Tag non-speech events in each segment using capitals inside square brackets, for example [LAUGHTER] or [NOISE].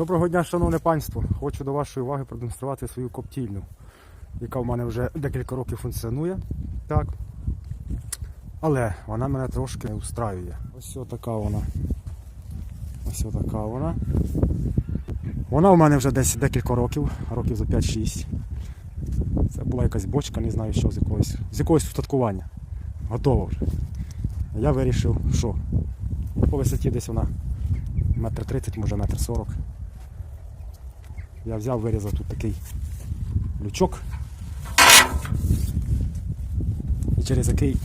Доброго дня, шановне панство. Хочу до вашої уваги продемонструвати свою коптільню, яка в мене вже декілька років функціонує. Так. Але вона мене трошки не устраює. Ось така вона. Ось така вона. Вона у мене вже десь декілька років, років за 5-6. Це була якась бочка, не знаю що, з якогось, з якогось устаткування. Готова вже. Я вирішив, що по висоті десь вона метр тридцять, може метр сорок. Я взяв, вирізав тут такий лючок, і через який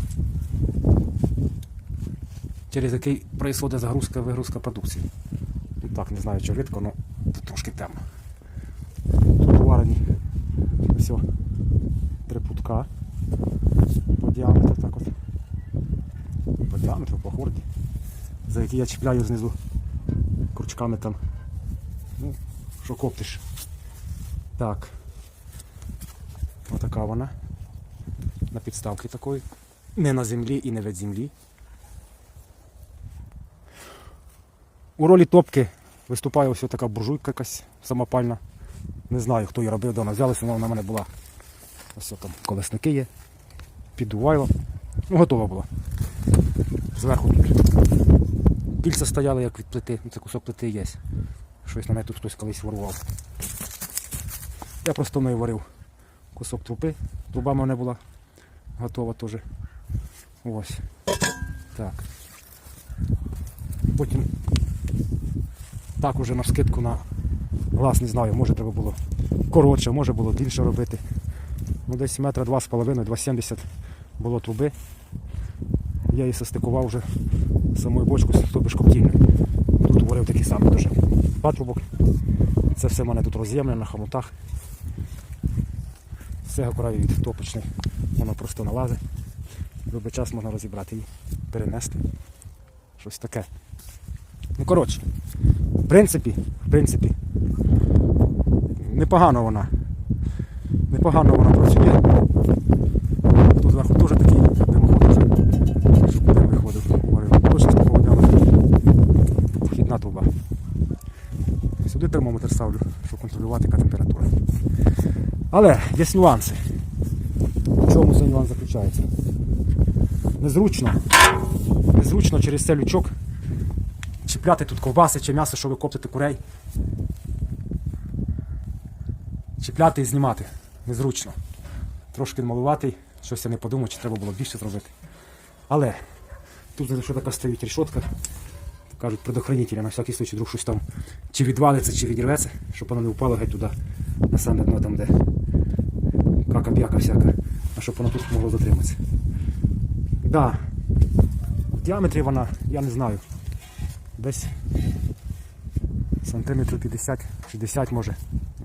через який происходить загрузка вигрузка продукції. Ну так, не знаю, чи видко, але трошки темно. Тут уварені все, три путка по діаметру так от. По діаметру, по хорді, за які я чіпляю знизу крючками там. Ну, що коптиш. Так. Отака вона. На підставці такої. Не на землі і не від землі. У ролі топки виступає ось така буржуйка якась самопальна. Не знаю, хто її робив, де вона взялася, вона в мене була. Ось там колесники є. Піддувайло. Ну, готова була. Зверху тут Кільця стояли як від плити, ну це кусок плити є. Щось на неї тут хтось колись ворував. Я просто нею варив кусок трупи. Труба в мене була готова теж. Ось. Так. Потім так уже на скидку на глаз не знаю, може треба було коротше, може було більше робити. Ну десь метра два з половиною, 2,70 було труби. Я її состикував вже самою бочкою з тобі коптільною. Тут варив такий самий дуже патрубок. Це все в мене тут роз'ємне на хомутах. Все краю від топочний. Воно просто налазить. Любий час можна розібрати її, перенести. Щось таке. Ну коротше, в принципі, в принципі, непогано вона. Непогано вона працює. Тут зверху теж такий димоход вже щоб куди виходив. Говорив, Точно з такого діаметру. Вхідна труба. Сюди термометр ставлю, щоб контролювати яка температура. Але є нюанси. В чому цей нюанс заключається? Незручно. Незручно через цей лючок чіпляти тут ковбаси чи м'ясо, щоб ви коптите курей. Чіпляти і знімати. Незручно. Трошки малуватий, щось я не подумав, чи треба було більше зробити. Але тут що така стоїть рішотка. Кажуть, предохранителя, на всякий случай, вдруг щось там чи відвалиться, чи відірветься, щоб воно не впало геть туди, на саме дно там, де кака-п'яка всяка, а щоб воно тут могло затриматися. Да. В діаметрі вона, я не знаю, десь сантиметрів 50-60 може,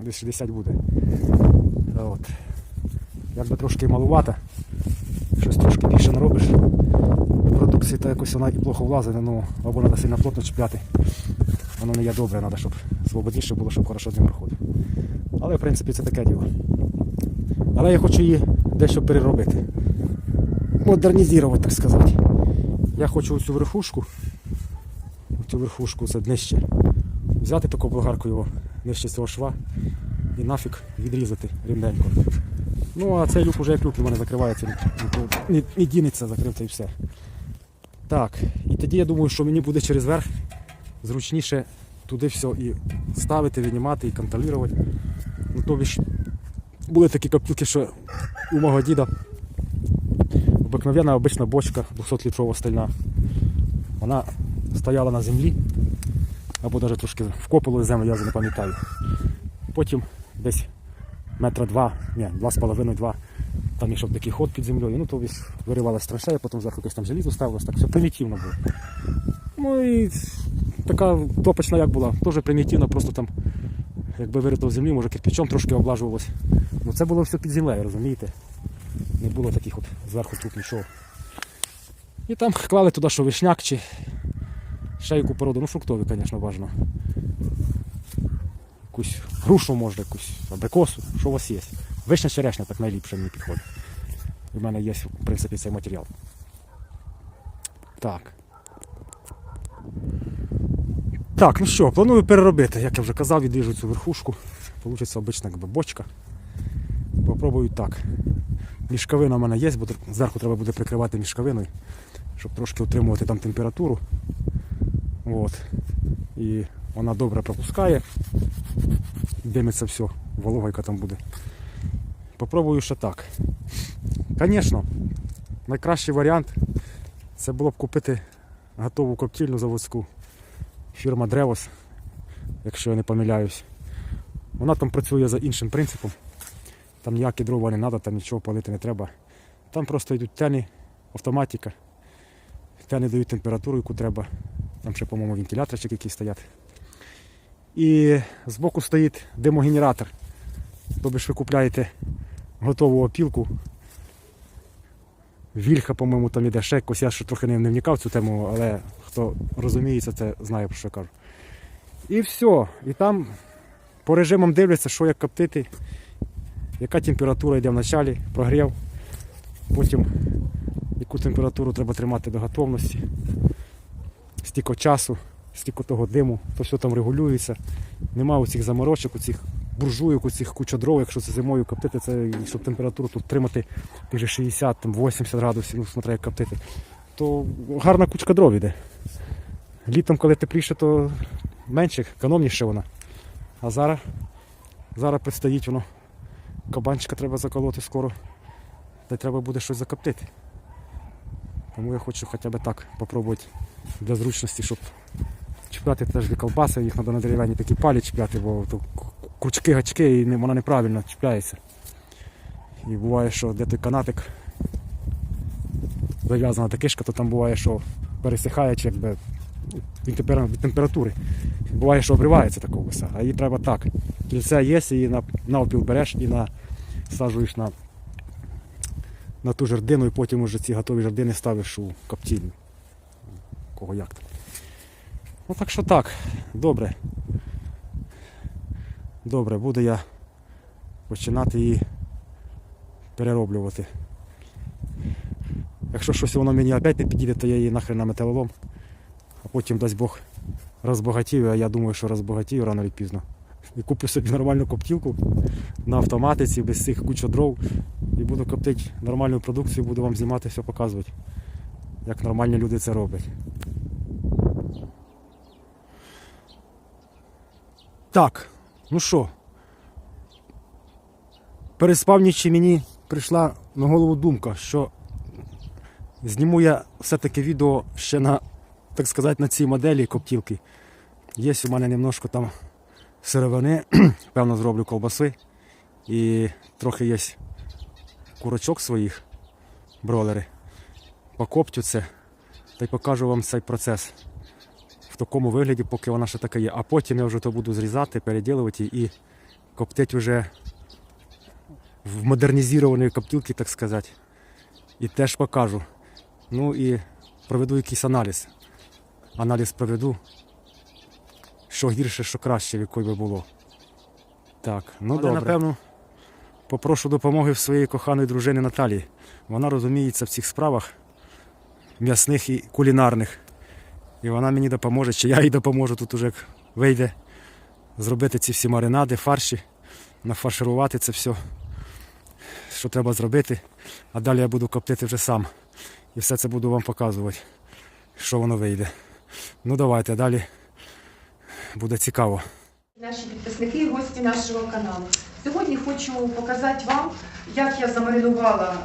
десь 60 буде. От. Якби трошки малувата, щось трошки більше наробиш. Продукції та якось вона і плохо влазить, ну або треба сильно плотно чіпляти. Воно не є добре, треба, щоб свободніше було, щоб хорошо з ним проходив. Але в принципі це таке діло. Але я хочу її дещо переробити. Модернізувати, так сказати. Я хочу цю верхушку, цю верхушку це нижче, взяти таку болгарку його нижче цього шва і нафіг відрізати рівненько. Ну а цей люк уже як люк у мене закривається, не дінеться, закрився і все. Так, і тоді я думаю, що мені буде через верх зручніше туди все і ставити, віднімати і контролювати. Ну, тобі ж були такі копілки, що у мого діда обикновенна обична бочка 200-літрова стальна. Вона стояла на землі, або навіть трошки вкопали землю, я вже не пам'ятаю. Потім десь метра два, ні, два з половиною, два. Там йшов такий ход під землею, ну тобі виривалась траншея, потім зверху там желізо ставилось, так все примітивно було. Ну і така топочна як була, теж примітивна, просто там, якби вирито в землі, може кирпичом трошки облажувалось. Ну це було все під землею, розумієте? Не було таких от зверху тут нічого. І там клали туди, що вишняк чи ще яку породу, ну фруктові, звісно, важно. Якусь грушу може, якусь абрикосу, що у вас є. Вишня черешня так найліпше мені підходить. У мене є, в принципі, цей матеріал. Так. Так, ну що, планую переробити, як я вже казав, відріжу цю верхушку. Получиться обична якби, бочка. Попробую так. Мішковина в мене є, бо зверху треба буде прикривати мішковиною, щоб трошки утримувати там температуру. От. І вона добре пропускає. Димиться все, волога, яка там буде. Попробую ще так. Звісно, найкращий варіант це було б купити готову коптільну заводську. Фірма Древос, якщо я не помиляюсь. Вона там працює за іншим принципом. Там ніякі дрова не треба, там нічого палити не треба. Там просто йдуть тяни, автоматика. Тяни дають температуру, яку треба. Там ще, по-моєму, вентиляторчик якісь стоять. І збоку стоїть димогенератор. Тобто ви купляєте готову опілку. Вільха, по-моєму, там іде ще якось. Я ще трохи не, вникав цю тему, але хто розуміється, це знає про що я кажу. І все. І там по режимам дивляться, що як коптити, яка температура йде в началі, прогрів. Потім яку температуру треба тримати до готовності, стільки часу, стільки того диму, то все там регулюється. Нема оцих заморочок, оцих буржуйок, оцих куча дров, якщо це зимою коптити, це щоб температуру тут тримати тих же 60, там 80 градусів, ну смотря як коптити, то гарна кучка дров іде. Літом, коли тепліше, то менше, економніше вона. А зараз, зараз предстоїть воно. Кабанчика треба заколоти скоро. Та й треба буде щось закоптити. Тому я хочу хоча б так попробувати для зручності, щоб чіпляти теж дві колбаси, їх треба на дерев'яні такі палі чіпляти, бо крючки, гачки і вона неправильно чіпляється. І буває, що де той канатик зав'язана та кишка, то там буває, що пересихає чи якби від, темпера- від температури. Буває, що обривається така ковбаса, а її треба так. Кільце є, і на, навпіл береш і насаджуєш на, на ту жердину, і потім уже ці готові жердини ставиш у коптільню. Кого як там. Ну так що так, добре. Добре, буду я починати її перероблювати. Якщо щось воно мені опять не підійде, то я її нахрен на металолом. А потім дасть Бог розбагатію, а я думаю, що розбагатію рано чи пізно. І куплю собі нормальну коптілку на автоматиці, без цих куча дров. І буду коптити нормальну продукцію, буду вам знімати, все показувати, як нормальні люди це роблять. Так, ну що, переспавнічі мені прийшла на голову думка, що зніму я все-таки відео ще на, так сказати, на цій моделі коптілки. Є у мене немножко там сировини, [CLEARS THROAT] певно зроблю колбаси. І трохи є курочок своїх, бролери. Покоптю це та й покажу вам цей процес такому вигляді, поки вона ще така є. А потім я вже то буду зрізати, переділувати і коптити вже в модернізованій коптілці, так сказати. І теж покажу. Ну і проведу якийсь аналіз. Аналіз проведу. Що гірше, що краще, в якої би було. Так, ну Але, добре. напевно, попрошу допомоги в своєї коханої дружини Наталії. Вона розуміється в цих справах м'ясних і кулінарних. І вона мені допоможе, чи я їй допоможу тут уже вийде зробити ці всі маринади, фарші, нафарширувати це все, що треба зробити. А далі я буду коптити вже сам. І все це буду вам показувати, що воно вийде. Ну давайте, далі буде цікаво. Наші підписники і гості нашого каналу. Сьогодні хочу показати вам, як я замаринувала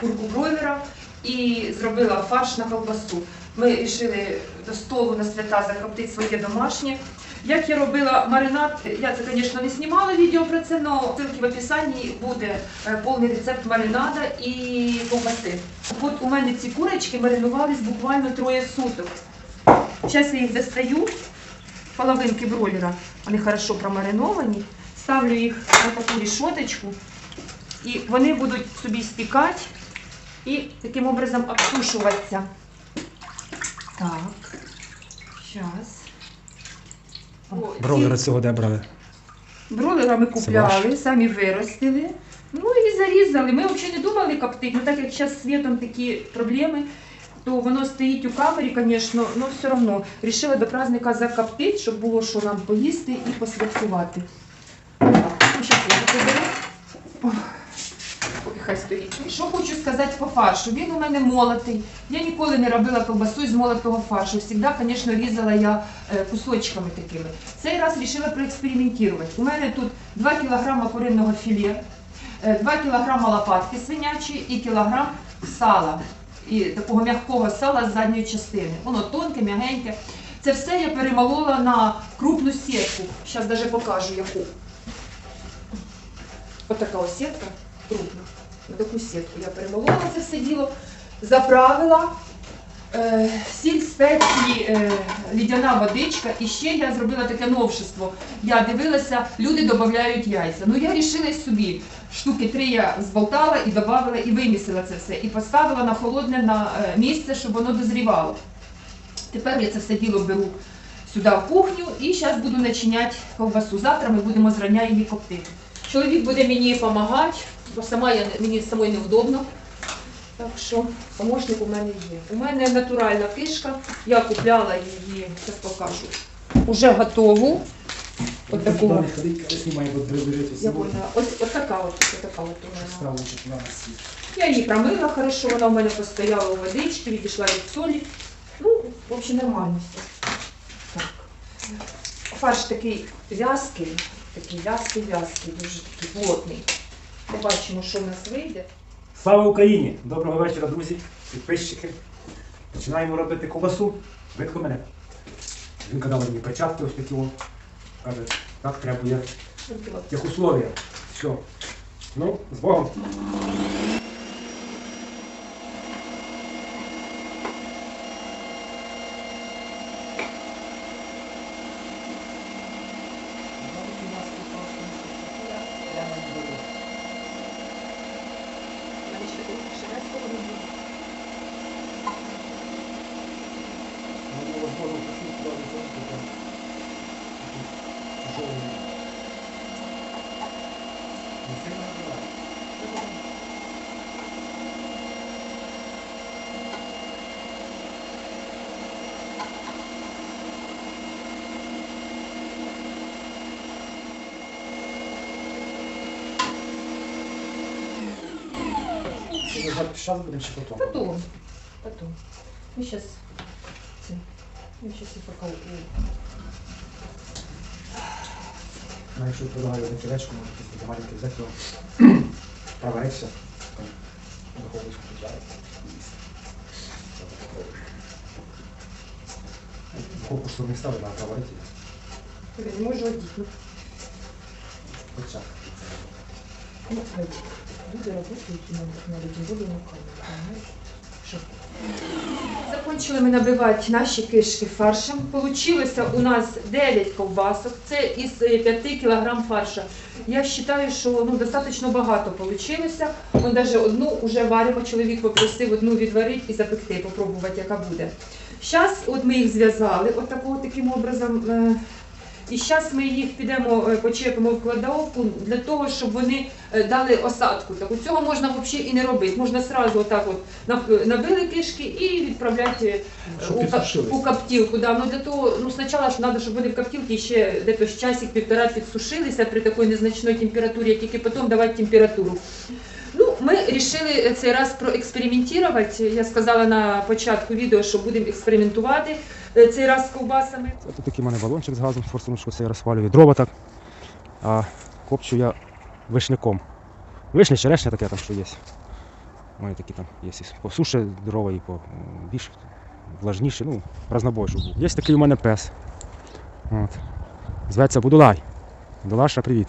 курку бройлера і зробила фарш на ковбасу. Ми вирішили до столу на свята закоптити своє домашнє. Як я робила маринад, я це, звісно, не знімала відео про це, але ссылки в описанні буде е, повний рецепт маринада і ковбаси. От у мене ці курочки маринувались буквально троє суток. Зараз я їх достаю, половинки бройлера, вони хорошо промариновані. Ставлю їх на таку рішоточку, і вони будуть собі спікати і таким образом обсушуватися. Так, зараз. Бройлера цього де брали? Бройлера ми купляли, самі виростили. Ну і зарізали. Ми взагалі не думали коптити, ну так як зараз з світом такі проблеми, то воно стоїть у камері, звісно, але все одно. Рішили до праздника закоптити, щоб було що нам поїсти і посвяткувати. Так, ну, щас я його приберу. Ох, Ой, хай стоїть. І Що хочу сказати по фаршу? Він у мене молотий. Я ніколи не робила ковбасу з молотого фаршу. Всегда, звісно, різала я е, кусочками такими. Цей раз вирішила проекспериментувати. У мене тут 2 кг куриного філе, 2 кг лопатки свинячої і кілограм сала. І такого м'якого сала з задньої частини. Воно тонке, м'ягеньке. Це все я перемолола на крупну сітку. Зараз навіть покажу яку. Ось така сітка крупна. Таку сітку я перемолола це все діло, заправила. Е, сіль, спеції, е, лідяна водичка. І ще я зробила таке новшество. Я дивилася, люди додають яйця. Ну я рішила собі. Штуки три я зболтала і додавала, і вимісила це все. І поставила на холодне на е, місце, щоб воно дозрівало. Тепер я це все діло беру сюди в кухню і зараз буду начиняти ковбасу. Завтра ми будемо зрання її коптити. Чоловік буде мені допомагати, бо сама я, мені самої невдобно. Так що помощник у мене є. У мене натуральна кишка, я купляла її, зараз покажу. Уже готову. От от. Я. Ось, така от, ось така от у мене. Я її промила хорошо, вона у мене постояла у водичці, відійшла від солі. Ну, в общем, нормально все. Так. Фарш такий в'язкий, такий в'язкий, в'язкий, дуже такий плотний. Побачимо, що в нас вийде. Слава Україні! Доброго вечора, друзі, підписчики. Починаємо робити колбасу. Видко мене. Він казав мені перчатки ось такі. о. Каже, так треба є. Як условия. Все. Ну, з Богом. Зараз будемо ще потім. Потом. Потом. Мы сейчас... Я сейчас и пока... Ну, якщо предлагаю одну філечку, може якісь маленьке взяти його. Провариться. Духовочку піджарити. Духовку що не ставити, а проварити. Можу одіти. Початку. Ну, смотрите, люди работают более руками, понимаешь? Что? Закончили ми набивати наші кишки фаршем. Получилося у нас 9 ковбасок. Це із 5 кг фарша. Я вважаю, що ну, достатньо багато вийшло. Ми навіть одну вже варимо. Чоловік попросив одну відварити і запекти, попробувати, яка буде. Зараз от ми їх зв'язали от такого, таким образом. І зараз ми їх підемо е, почепимо в кладовку для того, щоб вони е, дали осадку. Так у цього можна взагалі і не робити. Можна одразу отак от набили кишки і відправляти е, у, у коптілку. Да. Ну, для того, ну, спочатку ж треба, щоб вони в коптілці ще десь часик-півтора підсушилися при такій незначній температурі, а тільки потім давати температуру. Ну, ми вирішили цей раз проекспериментувати. Я сказала на початку відео, що будемо експериментувати цей раз з ковбасами. Тут такий у мене балончик з газом, форсуночку це я розпалюю дрова так. А копчу я вишняком. Вишня, черешня таке там, що є. У мене такі там є. По суше дрова і по більш влажніше, ну, разнобой, щоб був. Є такий у мене пес. От. Зветься Будулай. Будулаша, привіт.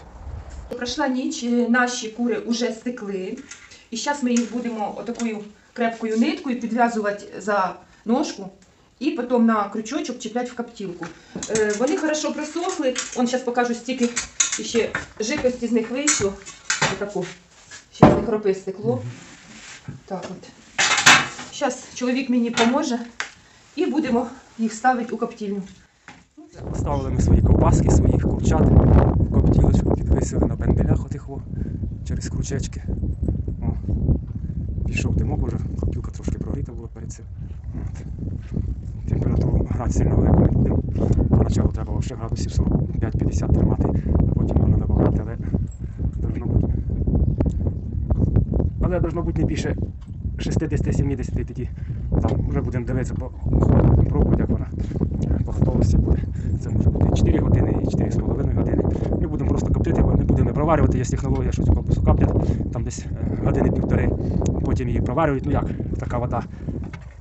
Пройшла ніч, е, наші кури вже стекли. І зараз ми їх будемо отакою крепкою ниткою підв'язувати за ножку і потім на крючочок чіпляти в коптілку. Е, Вони хорошо просохли. Он зараз покажу стільки ще жидкості з них вийшло. Отаку. Ще з них ропи стекло. Так от. Зараз чоловік мені поможе і будемо їх ставити у коптільню. Поставили ми свої ковбаски, свої курчат в коптілочку, підвисили на бенделях отих о, через кручечки. О, пішов димок, уже коптілка трошки прогріта була перед цим. От. Температуру грати сильно не будемо. Поначалу треба ще градусів 45-50 тримати, а потім можна додати, але должно бути. Але должно бути не більше 60-70 тоді там вже будемо дивитися по будемо пробувати, як вона по готовності буде. Це може бути 4 години і 4,5 години. Ми будемо просто коптити, не будемо проварювати. Є технологія, що цю ковбасу коптять, там десь е, години півтори, потім її проварюють. Ну як, така вода.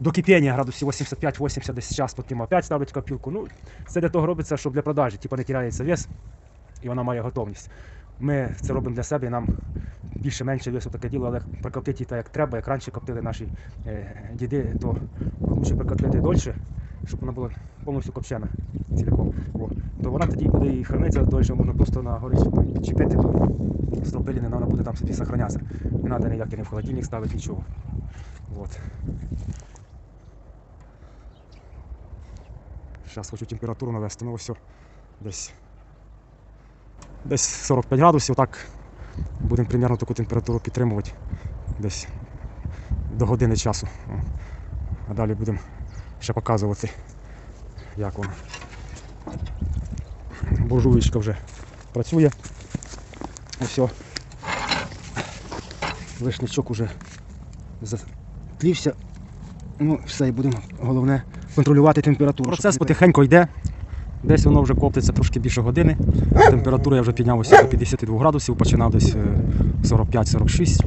До кипіння градусів 85-80 десь час, потім опять ставлять копілку. Ну, це для того робиться, щоб для продажі, типу не тіряється вес і вона має готовність. Ми це робимо для себе, і нам більше-менше весу таке діло, але прикоптити так, як треба, як раніше коптили наші е, діди, то лучше прикоптити дольше, щоб вона була повністю копчена цілком. То вона тоді буде і храниться дольше, можна просто на горі підчепити, то стропиліни, вона буде там собі зберігатися. Не треба ніяк не в холодильник ставити, нічого. От. Зараз хочу температуру навести, ну ось десь десь 45 градусів, так будемо примерно таку температуру підтримувати десь до години часу. А далі будемо ще показувати, як воно. Буржуєчка вже працює. Ось. Вишничок уже затлівся. Ну, все, і будемо головне контролювати температуру. Процес потихеньку йде. Десь воно вже коптиться трошки більше години. Температура я вже піднялася до 52 градусів, починав десь е, 45-46.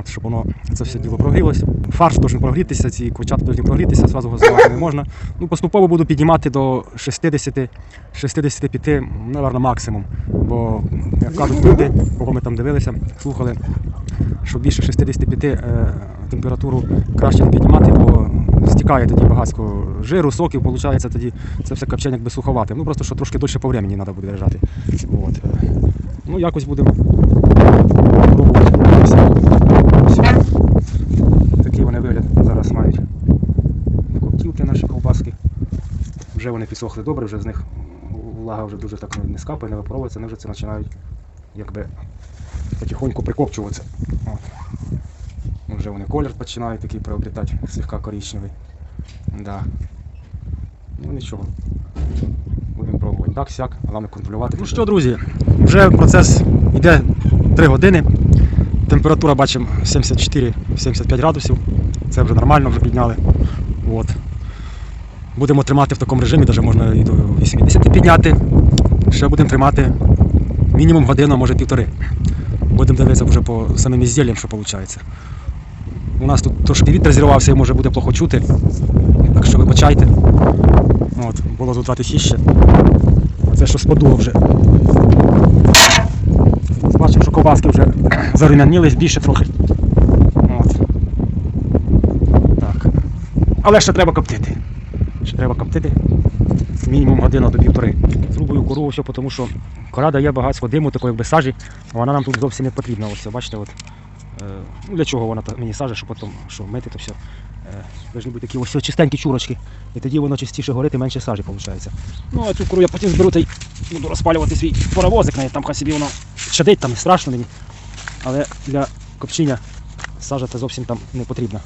От, щоб воно це все діло прогрілося. Фарш должен прогрітися, ці курчата повинні прогрітися, зразу газувати не можна. Ну, поступово буду піднімати до 60 65, напевно, максимум. Бо, як кажуть люди, кого ми там дивилися, слухали, що більше 65 е, температуру краще піднімати, бо стікає тоді багатсько жиру, соків, виходить тоді це все копчення якби суховате. Ну просто що трошки дольше по времени треба буде лежати. От. е. Ну якось будемо пробувати. Все. Такий вони вигляд зараз мають. Коптілки наші ковбаски. Вже вони підсохли добре, вже з них влага вже дуже так не скапає, не випаровується, вони вже це починають якби потихоньку прикопчуватися. От. Вже вони колір починають такий приобретати, слегка коричневий. Да. Ну нічого. Будемо пробувати. Так, сяк, головне контролювати. Ну що, друзі, вже процес йде 3 години. Температура бачимо 74-75 градусів. Це вже нормально, вже підняли. От. Будемо тримати в такому режимі, навіть можна і до 80 підняти. Ще будемо тримати мінімум годину, може півтори. Будемо дивитися вже по самим ізділлям, що виходить. У нас тут трошки вітер зірвався і може буде плохо чути. Так що вибачайте. От, було тут тихіще. Оце що сподуло вже. Ковбаски вже зарум'янілись більше трохи. От. Так. Але ще треба коптити. Ще треба коптити. Мінімум годину до півтори. Зрубую кору все, тому що кора дає багатство диму, такої якби сажі, вона нам тут зовсім не потрібна. Ось, бачите, от. Е, ну, для чого вона мені сажа, щоб потім що, мити то все. Е, Должні бути такі ось чистенькі чурочки. І тоді воно частіше горить і менше сажі виходить. Ну, а цю куру я потім зберу та буду розпалювати свій паровозик, навіть там хай собі воно чадить, там не страшно мені. Але для копчення сажа це зовсім там не потрібна.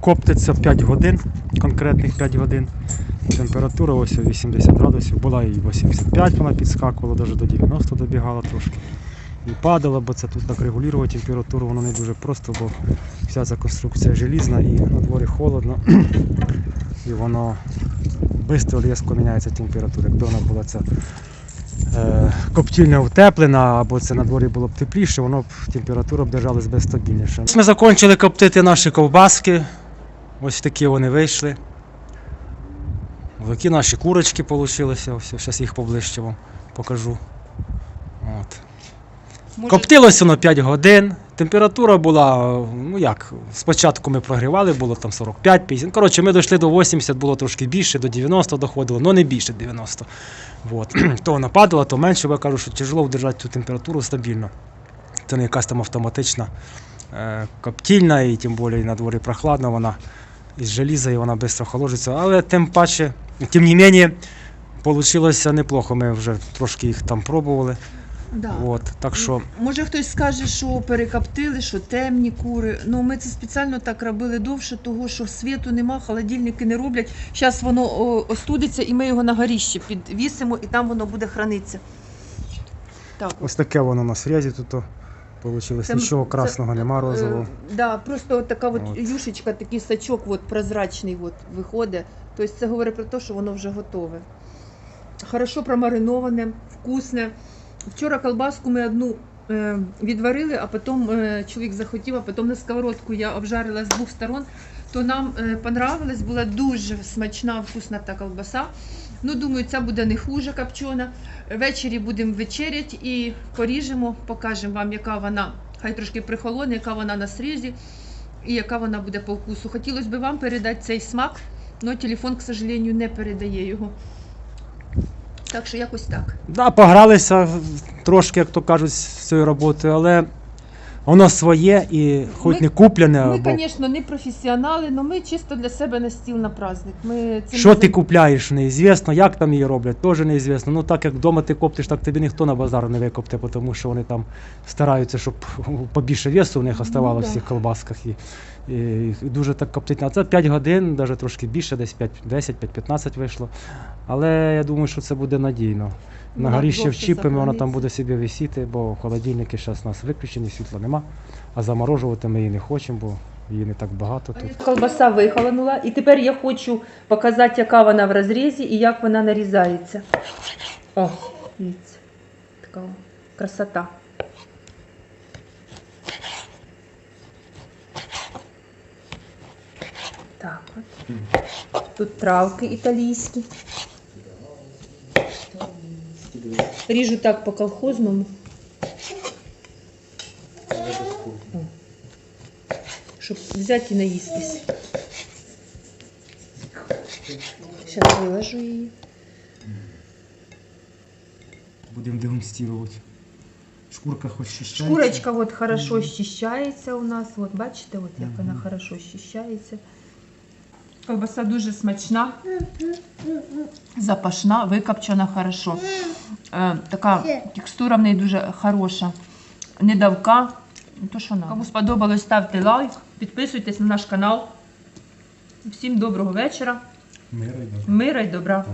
Коптиться 5 годин, конкретних 5 годин. Температура ось 80 градусів, була і 85 вона підскакувала, навіть до 90 добігала трошки. І падала, бо це тут так регулювати температуру, воно не дуже просто, бо вся ця конструкція желізна і на дворі холодно. І воно швидко різко міняється температура. Якби вона була ця е, коптільня утеплена, або це на дворі було б тепліше, воно б температура б держалась би стабільніше. Ми закінчили коптити наші ковбаски. Ось такі вони вийшли. Такі наші курочки вийшли. Зараз їх поближче вам покажу. От. Коптилося воно 5 годин. Температура була, ну як, спочатку ми прогрівали, було там 45-50. Коротше, ми дійшли до 80, було трошки більше, до 90 доходило, але не більше 90. Вот. [CLEARS THROAT] То вона падала, то менше, бо я кажу, що тяжело вдержати цю температуру стабільно. Це не якась там автоматична е, коптільна, і тим більше на дворі прохладно, вона із желіза і вона швидко охолоджується. Але тим паче, тим не менше, вийшло неплохо. Ми вже трошки їх там пробували. Да. От, так що Може хтось скаже, що перекоптили, що темні кури. Ну ми це спеціально так робили довше, того що світу нема, холодильники не роблять. Зараз воно о, остудиться і ми його на горіще підвісимо, і там воно буде хранитися. Так, ось таке воно на срізі тут вийшло. Це- Нічого це- красного нема розового. Е, да, просто от така от, От. юшечка, такий сачок от, прозрачний от, виходить. Тобто це говорить про те, що воно вже готове. Хорошо промариноване, вкусне. Вчора колбаску ми одну е, відварили, а потім е, чоловік захотів, а потім на сковородку я обжарила з двох сторон. То нам е, понравилось, була дуже смачна, вкусна та колбаса. Ну, думаю, ця буде не хуже копчена. Ввечері будемо вечеряти і поріжемо, покажемо вам, яка вона, хай трошки прихолоне, яка вона на срізі і яка вона буде по вкусу. Хотілося б вам передати цей смак, але телефон, к сожалению, не передає його. Так що якось так. Да, погралися трошки, як то кажуть, з цією роботою, але воно своє і хоч Ми- не куплене, Ми, або звісно, не професіонали, але ми чисто для себе на стіл на праздник. Ми цим що не ти займаємося. купляєш, неізвісно, як там її роблять, теж неізвісно. Ну так як вдома ти коптиш, так тобі ніхто на базар не викопте, тому що вони там стараються, щоб побільше весу у них оставалося да. в цих колбасках. І, і, і дуже так коптить. А це 5 годин, навіть трошки більше, десь 5, 10, 5-15 вийшло. Але я думаю, що це буде надійно. На горіще довше вчіпимо, воно там буде собі висіти, бо холодильники зараз у нас виключені, світла нема. А заморожувати ми її не хочемо, бо її не так багато тут. Колбаса вихолонула, і тепер я хочу показати, яка вона в розрізі і як вона нарізається. О, дивіться, така красота. Так от. Тут травки італійські. Ріжу так по колхозному. О. Щоб взяти і наїстись. Зараз виложу її. Будемо дегустувати. Шкурка хоч щищається. Шкурочка от хорошо щищається у нас. От бачите, от як вона хорошо щищається. Ковбаса дуже смачна, запашна, викопчена хорошо. Е, така текстура в неї дуже хороша. Не давка. Ну, То, що нам. Кому сподобалось, ставте лайк, підписуйтесь на наш канал. Всім доброго вечора, Мира й добра. мира і добра.